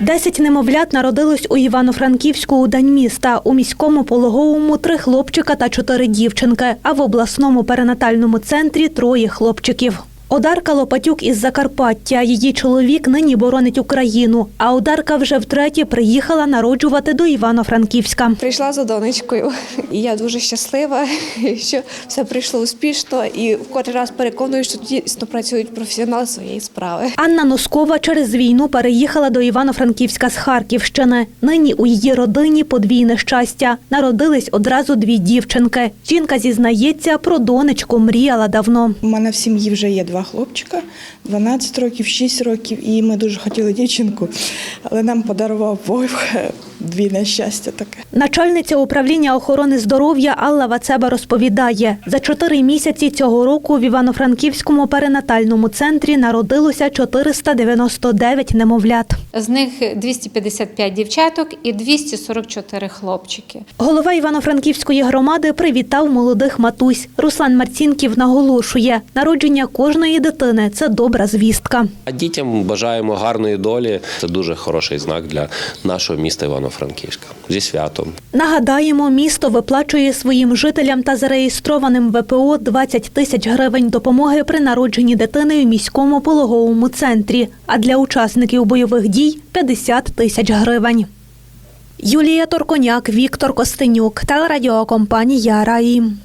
Десять немовлят народилось у Івано-Франківську у день міста. У міському пологовому три хлопчика та чотири дівчинки, а в обласному перинатальному центрі троє хлопчиків. Одарка Лопатюк із Закарпаття. Її чоловік нині боронить Україну. А Одарка вже втретє приїхала народжувати до Івано-Франківська. Прийшла за донечкою, і я дуже щаслива, що все прийшло успішно. І в котрий раз переконую, що дійсно працюють професіонали своєї справи. Анна Носкова через війну переїхала до Івано-Франківська з Харківщини. Нині у її родині подвійне щастя. Народились одразу дві дівчинки. Жінка зізнається, про донечку мріяла давно. У мене в сім'ї вже є два хлопчика, 12 років, 6 років, і ми дуже хотіли дівчинку, але нам подарував Бог дві нещастя таке. Начальниця управління охорони здоров'я Алла Вацеба розповідає, за чотири місяці цього року в Івано-Франківському перинатальному центрі народилося 499 немовлят. З них 255 дівчаток і 244 хлопчики. Голова Івано-Франківської громади привітав молодих матусь. Руслан Марцінків наголошує, народження кожної дитини це добра звістка. А дітям бажаємо гарної долі. Це дуже хороший знак для нашого міста Івано-Франківська. Зі святом. Нагадаємо, місто виплачує своїм жителям та зареєстрованим ВПО 20 тисяч гривень допомоги при народженні дитини у міському пологовому центрі, а для учасників бойових дій 50 тисяч гривень. Юлія Торконяк, Віктор Костенюк, телерадіокомпанія Раї.